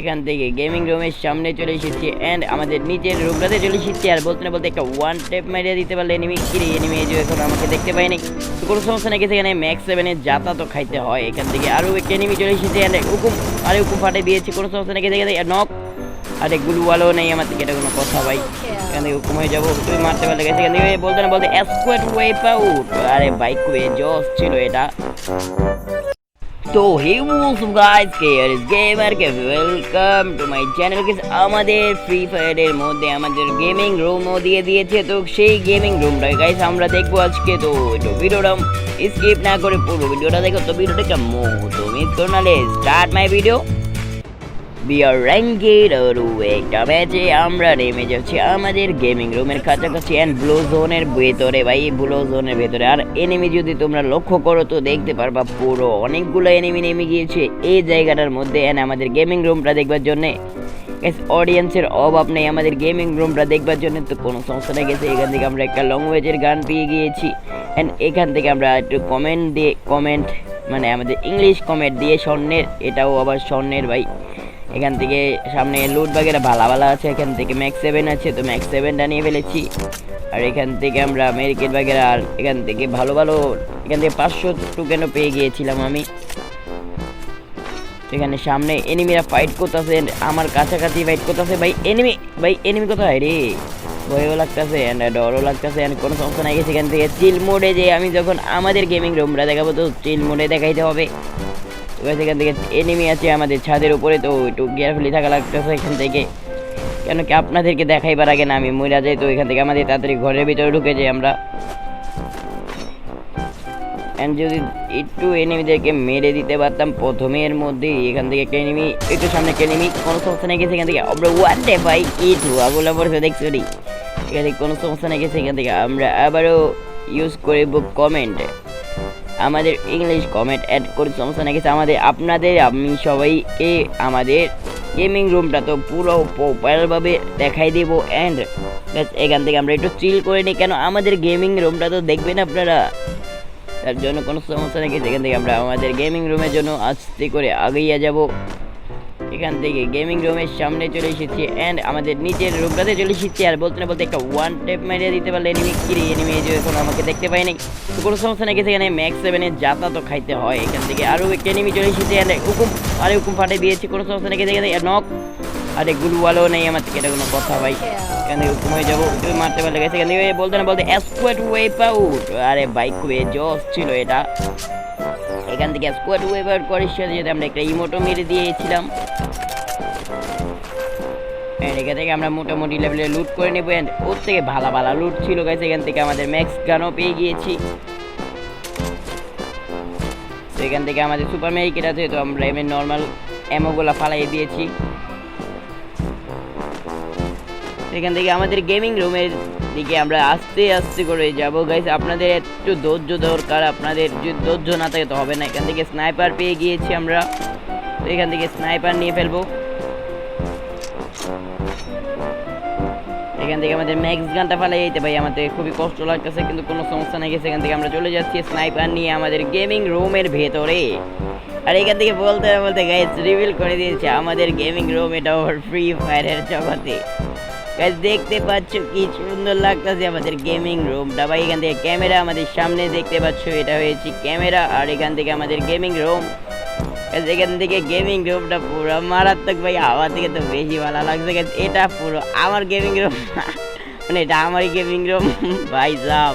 এখান থেকে গেমিং রুমের সামনে চলে এসেছি অ্যান্ড আমাদের নিচের রুমটাতে চলে এসেছি। আর বলতে না বলতে একটা ওয়ান টেপ মারিয়ে দিতে পারলে এনিমি কিরে? এনিমি যে এখন আমাকে দেখতে পাইনি তো কোনো সমস্যা নাকি সেখানে ম্যাক্স সেভেনের জাতা তো খাইতে হয়। এখান থেকে আরও একটা এনিমি চলে এসেছে অ্যান্ড হুকুম, আরে হুকুম ফাটে দিয়েছি, কোনো সমস্যা নাকি সেখানে নক আরে গুলওয়ালও নেই আমার থেকে, এটা কোনো কথা ভাই। এখান থেকে হয়ে যাব, তুমি মারতে পারলে গেছে এখান থেকে বলতে না বলতে স্কোয়াড ওয়েপ আউট আরে বাইক ওয়ে জস ছিল এটা। তো হে মুসুম গাইস কে আর ইস গেমার কে ওয়েলকাম টু মাই চ্যানেল কিস আমাদের ফ্রি ফায়ারের মধ্যে আমাদের গেমিং রুম ও দিয়ে দিয়েছে তো সেই গেমিং রুমটা গাইস আমরা দেখব আজকে তো একটু ভিডিওটা স্কিপ না করে পুরো ভিডিওটা দেখো তো ভিডিওটা কেমন তো মিস করো নালে স্টার্ট মাই ভিডিও বি আর র্যাঙ্কেড আর একটা ম্যাচে আমরা নেমে যাচ্ছি আমাদের গেমিং কাছাকাছি ব্লু জোনের ভেতরে। ভাই ব্লু জোনের ভেতরে। আর যদি তোমরা লক্ষ্য করো, তো দেখতে পারবা পুরো অনেকগুলো নেমে গিয়েছে এই জায়গাটার মধ্যে। আমাদের গেমিং রুমটা দেখবার জন্যে অডিয়েন্সের অভাব নেই আমাদের গেমিং রুমটা দেখবার জন্য। তো কোনো সমস্যা নেই গেছে এখান থেকে আমরা একটা ল্যাঙ্গুয়েজের গান পেয়ে গিয়েছি। এখান থেকে আমরা একটু কমেন্ট দিয়ে কমেন্ট মানে আমাদের ইংলিশ কমেন্ট দিয়ে স্বর্ণের, এটাও আবার স্বর্ণের, ভাই। এখান থেকে সামনে লুট বাগেরা ভালা ভালা আছে, এখান থেকে ম্যাক্স সেভেন আছে, তো ম্যাক্স সেভেনটা নিয়ে ফেলেছি। আর এখান থেকে আমরা মেরিকেট বাগেরা আর এখান থেকে ভালো ভালো, এখান থেকে পাঁচশো টোকেনও পেয়ে গিয়েছিলাম আমি। এখানে সামনে এনিমিরা ফাইট করতেছে, আমার কাছাকাছি ফাইট করতেছে। ভাই এনিমি ভাই এনিমি কোথায় রে? ভয়ও লাগতেছে অ্যান্ড ডরও লাগতেছে অ্যান্ড কোনো সমস্যা নাই সেখান থেকে চিল মোডে যে আমি যখন আমাদের গেমিং রুমটা দেখাবো, তো চিল মোডে দেখাইতে হবে। এবার সেখান থেকে এনিমি আছে আমাদের ছাদের উপরে, তো একটু কেয়ারফুলি থাকা লাগতেছে এখান থেকে। কেন কি আপনাদেরকে দেখাইবার আগে না, আমি মহিলা যাই, তো এখান থেকে আমাদের তাড়াতাড়ি ঘরের ভিতরে ঢুকে যাই আমরা। যদি একটু এনিমিদেরকে মেরে দিতে পারতাম প্রথমের মধ্যেই এখান থেকে একটা একটু সামনে একটা এনিমি কোনো সমস্যা নেই এখান থেকে। আমরা ওয়ান্টে ভাই কি ধোয়াগুলো পড়ছে দেখছ এখান থেকে কোনো সমস্যা নেই, গেছে এখান থেকে। আমরা আবারও ইউজ করব কমেন্ট আমাদের ইংলিশ কমেন্ট অ্যাড করে সমস্যা না গেছে আমাদের আপনাদের, আমি সবাইকে আমাদের গেমিং রুমটা তো পুরো প্রপারভাবে দেখাই দেবো অ্যান্ড এখান থেকে আমরা একটু চিল করে নিই। কেন, আমাদের গেমিং রুমটা তো দেখবেন আপনারা। তার জন্য কোনো সমস্যা নেই সেখান থেকে আমরা আমাদের গেমিং রুমের জন্য আস্তে করে আগিয়ে যাব। এখান থেকে গেমিং রুমের সামনে চলে এসেছি অ্যান্ড আমাদের নিচের রুমটাতে চলে এসেছি। আর বলতে না বলতে একটা ওয়ান টেপ মারিয়ে দিতে পারলে এনিমি কিরে এনিমি যে এখন আমাকে দেখতে পাইনি তো কোনো সমস্যা নেই সেখানে ম্যাক্স সেভেনের যাতা তো খাইতে হয়। এখান থেকে আরও একটা এনিমি চলে এসেছে অ্যান্ড হুকুম, আরে হুকুম ফাটে দিয়েছি, কোনো সমস্যা নেই সেখানে নক আরে গুলওয়ালও নেই আমার থেকে, এটা কোনো কথা ভাই। এখান হয়ে যাব তুমি মারতে পারলে গেছে এখান থেকে বলতে না বলতে স্কোয়াড ওয়েপ আউট আরে বাইক ওয়ে জস ছিল এটা। এখান থেকে স্কোয়াড আউট করার সাথে সাথে আমরা একটা ইমোটো মেরে দিয়েছিলাম। এখান থেকে আমরা মোটামুটি লেভেলে লুট করে নেব। অ্যান্ড ওর থেকে ভালো ভালো লুট ছিল গাইছে এখান থেকে আমাদের ম্যাক্স গানও পেয়ে গিয়েছি। তো এখান থেকে আমাদের সুপার মেরিকেট আছে, তো আমরা এমনি নর্মাল অ্যামোগুলো ফালাই দিয়েছি। এখান থেকে আমাদের গেমিং রুমের দিকে আমরা আস্তে আস্তে করে যাব। গাইস আপনাদের একটু ধৈর্য দরকার, আপনাদের যদি ধৈর্য না থাকে তো হবে না। এখান থেকে স্নাইপার পেয়ে গিয়েছি আমরা। তো এখান থেকে স্নাইপার নিয়ে ফেলব। এখান থেকে আমাদের ম্যাক্স গানটা ফালাই যেতে ভাই, আমাদের খুবই কষ্ট লাগতেছে, কিন্তু কোনো সমস্যা নেই গেছে এখান থেকে আমরা চলে যাচ্ছি স্নাইপার নিয়ে আমাদের গেমিং রুমের ভেতরে। আর এখান থেকে বলতে বলতে গাইজ রিভিল করে দিয়েছে, আমাদের গেমিং রুম এটা ফ্রি ফায়ারের জগতে। দেখতে পাচ্ছ কি সুন্দর লাগতেছে আমাদের গেমিং রুমটা ভাই, এখান থেকে ক্যামেরা আমাদের সামনে দেখতে পাচ্ছ, এটা হয়েছে ক্যামেরা আর এখান থেকে আমাদের গেমিং রুম এখান থেকে গেমিং রুমটা পুরো মারাত্মক, ভাই আমার থেকে তো বেশি ভালো লাগছে। এটা পুরো আমার গেমিং রুম মানে এটা আমারই গেমিং রুম ভাই সাহ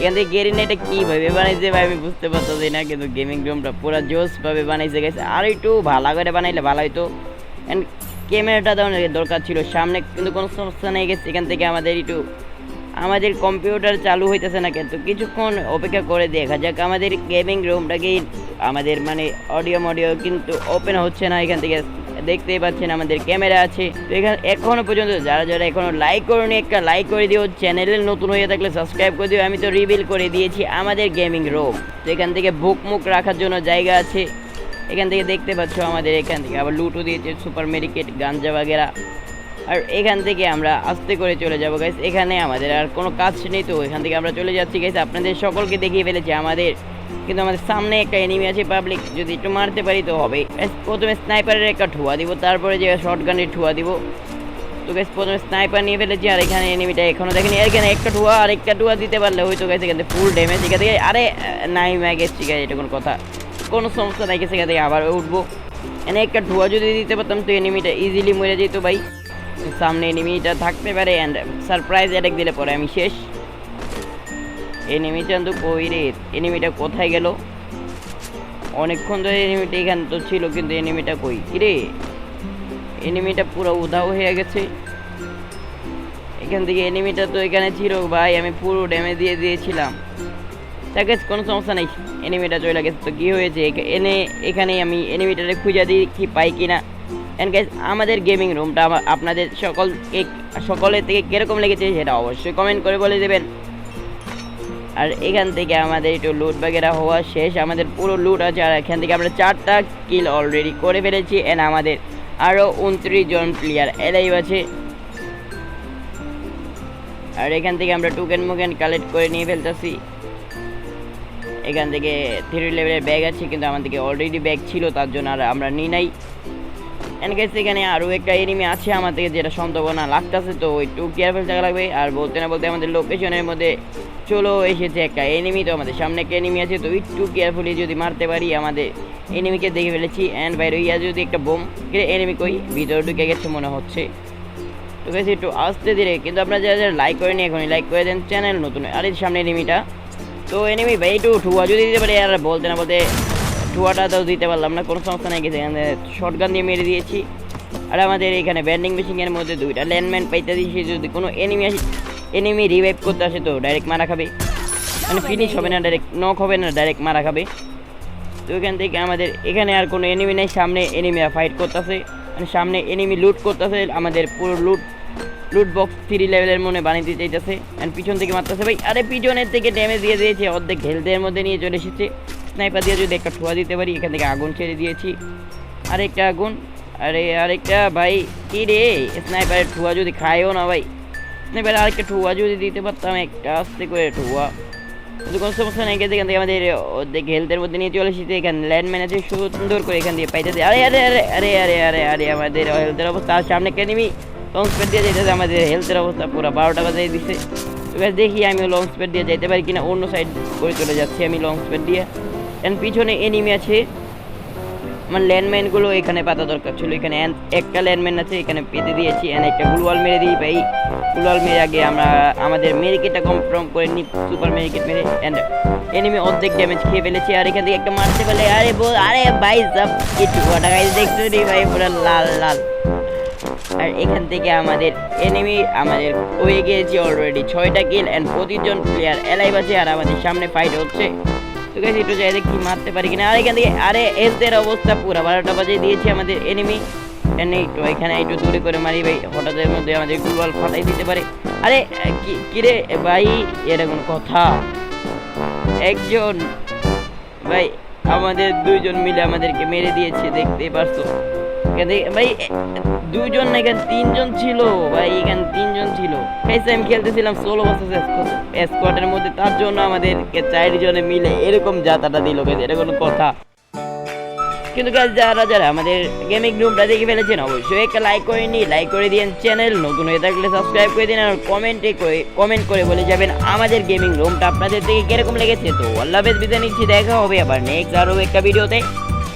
এখান থেকে গেরিনা এটা কীভাবে বানাইছে, ভাই, আমি বুঝতে পারতেছি না, কিন্তু গেমিং রুমটা পুরো জোস ভাবে বানাইছে। গেছে আর একটু ভালো করে বানাইলে ভালো হইতো। অ্যান্ড ক্যামেরাটা দেওয়ার দরকার ছিল। সামনে কিন্তু কোনো সমস্যা নেই, গেছে। এখান থেকে আমাদের একটু, আমাদের কম্পিউটার চালু হইতেছে না কিন্তু কিছুক্ষণ অপেক্ষা করে দেখা যাক। আমাদের গেমিং রুমটাকে আমাদের মানে অডিও মডিও কিন্তু ওপেন হচ্ছে না এখান থেকে। দেখতেই পাচ্ছেন আমাদের ক্যামেরা আছে। তো এখানে এখনও পর্যন্ত যারা যারা এখনও লাইক করুনি, একটা লাইক করে দিও। চ্যানেলে নতুন হয়ে থাকলে সাবস্ক্রাইব করে দিও। আমি তো রিভিল করে দিয়েছি আমাদের গেমিং রুম তো এখান থেকে বুক মুখ রাখার জন্য জায়গা আছে। এখান থেকে দেখতে পাচ্ছ আমাদের এখান থেকে। আবার লুটও দিয়েছে সুপার মেডিকেট গাঞ্জা বাগেরা। আর এখান থেকে আমরা আস্তে করে চলে যাব গাইস এখানে আমাদের আর কোনো কাজ নেই তো। এখান থেকে আমরা চলে যাচ্ছি গাইস আপনাদের সকলকে দেখিয়ে ফেলেছি আমাদের। কিন্তু আমাদের সামনে একটা এনিমি আছে পাবলিক যদি একটু মারতে পারি তো হবে। প্রথমে স্নাইপারের একটা ঠুয়া দিব, তারপরে যে শর্ট গানের ঠুয়া দিব। তো গেছে প্রথমে স্নাইপার নিয়ে ফেলেছি, আর এখানে এনিমিটা এখনও দেখেনি। এখানে একটা ঠুয়া আর একটা ঠুয়া দিতে পারলে হয়তো গেছে এখান থেকে ফুল ড্যামেজ এখান থেকে আরে নাই ম্যাগেজ ঠিক আছে, এটা কোনো কথা। কোনো সমস্যা নাই সেখান থেকে আবার উঠবো। এনে একটা ঠুয়া যদি দিতে পারতাম, তো এনিমিটা ইজিলি মরে যেত ভাই। সামনে এনিমিটা থাকতে পারে অ্যান্ড সারপ্রাইজ অ্যাটাক দিলে পরে আমি শেষ। এনিমিটা তো কই রে? এনিমিটা কোথায় গেল? অনেকক্ষণ ধরে এনিমিটা এখানে তো ছিল, কিন্তু এনিমিটা কই? রে? এনিমিটা পুরো উধাও হয়ে গেছে। এখান থেকে এনিমিটা তো এখানে ছিল, ভাই, আমি পুরো ড্যামেজ দিয়ে দিয়েছিলাম। তাকে কোনো সমস্যা নেই। এনিমিটা চলে গেছে, তো কী হয়েছে? এনে এখানে আমি এনিমিটারে খুঁজে দিই কি পাই কি না গাইজ আমাদের গেমিং রুমটা আপনাদের সকল সকলের থেকে কীরকম লেগেছে সেটা অবশ্যই কমেন্ট করে বলে দেবেন। আর এখান থেকে আমাদের একটু লুট বাগেরা হওয়া শেষ। আমাদের পুরো লুট আছে, আর এখান থেকে আমরা চারটা কিল অলরেডি করে ফেলেছি। এন্ড আমাদের আরও উনত্রিশ জন প্লেয়ার এলাই আছে। আর এখান থেকে আমরা টুকেন মুকেন কালেক্ট করে নিয়ে ফেলতেছি। এখান থেকে থ্রি লেভেলের ব্যাগ আছে, কিন্তু আমাদেরকে অলরেডি ব্যাগ ছিল, তার জন্য আর আমরা নিই নাই। এন্ড গেছে এখানে আরও একটা এনিমি আছে আমার থেকে যেটা সম্ভাবনা লাগতেছে, তো একটু কেয়ারফুল থাকা লাগবে। আর বলতে না বলতে আমাদের লোকেশনের মধ্যে চলো এসেছে একটা এনিমি তো আমাদের সামনে একটা এনিমি আছে, তো একটু কেয়ারফুলি যদি মারতে পারি, আমাদের এনিমিকে দেখে ফেলেছি। অ্যান্ড বাইরে ইয়া যদি একটা বোম এনিমি কই, ভিতরে ঢুকে গেছে মনে হচ্ছে। তো গেছে একটু আসতে ধীরে, কিন্তু আপনারা যারা যারা লাইক করেনি এখনই লাইক করে দেন চ্যানেল নতুন, আর এই সামনে এনিমিটা তো এনিমি ভাই একটু ঠুয়া যদি দিতে পারি আর বলতে না বলতে ঠুয়াটা তো দিতে পারলাম না, কোনো সমস্যা নেই, গেছে। এখানে শর্ট গান দিয়ে মেরে দিয়েছি। আর আমাদের এখানে ব্যান্ডিং মেশিনের মধ্যে দুইটা ল্যান্ডম্যান পাইতে দিয়েছি, যদি কোনো এনিমি আসে এনিমি রিভাইভ করতে আসে তো ডাইরেক্ট মারা খাবে। মানে ফিনিশ হবে না ডাইরেক্ট নক হবে না ডাইরেক্ট মারা খাবে। তো এখান থেকে আমাদের, এখানে আর কোনো এনিমি নেই, সামনে এনিমিরা ফাইট করতেছে। মানে সামনে এনিমি লুট করতেছে, আমাদের পুরো লুট লুট বক্স থ্রি লেভেলের মনে বানিয়ে দিতে চাইতেছে। অ্যান্ড পিছন থেকে মারতেছে, ভাই, আরে পিছনের থেকে ড্যামেজ দিয়ে দিয়েছে, অর্ধেক হেলথের মধ্যে নিয়ে চলে এসেছে। স্নাইপার দিয়ে যদি একটা ঠোয়া দিতে পারি, এখান থেকে আগুন ছেড়ে দিয়েছি। আরেকটা আগুন, আরে আরেকটা, ভাই, কি রে? স্নাইপারের ঠুয়া যদি খায়ও না, ভাই। স্নাইপারের আরেকটা ঠুয়া যদি দিতে পারতাম, একটা আস্তে করে ঠুয়া। কিন্তু কোনো সমস্যা নেই, এখান থেকে আমাদের অর্ধেক হেলথের মধ্যে নিয়ে চলে এসেছে। এখানে ল্যান্ডম্যান আছে সুন্দর করে এখান দিয়ে পাইতে আরে আরে আরে আরে আরে আরে আরে আমাদের হেলথের অবস্থা, সামনে কে নিবি? লং স্পেড দিয়ে যেতে আমাদের হেলথের অবস্থা পুরো বারোটা বাজাই দিছে। এবার দেখি আমি লং স্পেড দিয়ে যেতে পারি কিনা, অন্য সাইড করে চলে যাচ্ছি আমি লং স্পেড দিয়ে। এন্ড পিছনে এনিমি আছে। আমার ল্যান্ডমাইনগুলো এখানে পাতা দরকার ছিল, এখানে একটা ল্যান্ডমাইন আছে, এখানে পেতে দিয়েছি এন্ড একটা গুলওয়াল মেরে দিই ভাই। গুলওয়াল মেরে আগে আমরা, আমাদের মেরিকেটটা কনফার্ম করে নিই সুপার মেরিকেট মেরে অ্যান্ড এনিমি অর্ধেক ড্যামেজ খেয়ে ফেলেছি। আর এখান থেকে একটা মারতে পারলে, আরে বল, আরে ভাই, সব কিছু কটা গাইজ দেখছ রে ভাই, পুরো লাল লাল। আর এখান থেকে আমাদের এনিমি আমাদের হয়ে গিয়েছে অলরেডি ছয়টা কিল অ্যান্ড প্রতিজন প্লেয়ার এলাইভ আছে আর আমাদের সামনে ফাইট হচ্ছে। তো গেছি একটু যাই দেখি মারতে পারি কিনা। আর এখান থেকে, আরে হেলথের অবস্থা পুরো। বারোটা বাজে দিয়েছে আমাদের এনিমি এনে একটু এখানে একটু দূরে করে মারি ভাই। হঠাৎ এর মধ্যে আমাদের গুগল ফাটাই দিতে পারে। আরে কিরে ভাই, এরকম কথা। একজন, ভাই, আমাদের দুইজন মিলে আমাদেরকে মেরে দিয়েছে দেখতেই পারছ? ভাই, দুইজন না এখানে তিনজন ছিল? ভাই, এখানে তিনজন ছিল। খাইছে আমি খেলতেছিলাম ষোলো বছর স্কোয়াডের মধ্যে, তার জন্য চারজনে মিলে এরকম যাতাটা দিল এটা কোনো কথা। কিন্তু যারা যারা আমাদের গেমিং রুমটা দেখে ফেলেছেন, অবশ্যই একটা লাইক করে লাইক করে দিন চ্যানেল নতুন হয়ে থাকলে সাবস্ক্রাইব করে দিন, আর কমেন্টে করে কমেন্ট করে বলে যাবেন আমাদের গেমিং রুমটা আপনাদের থেকে কীরকম লেগেছে। তো, আল্লাহ হাফেজ, বিদায় নিচ্ছি, দেখা হবে আবার নেক্সট আরও একটা ভিডিওতে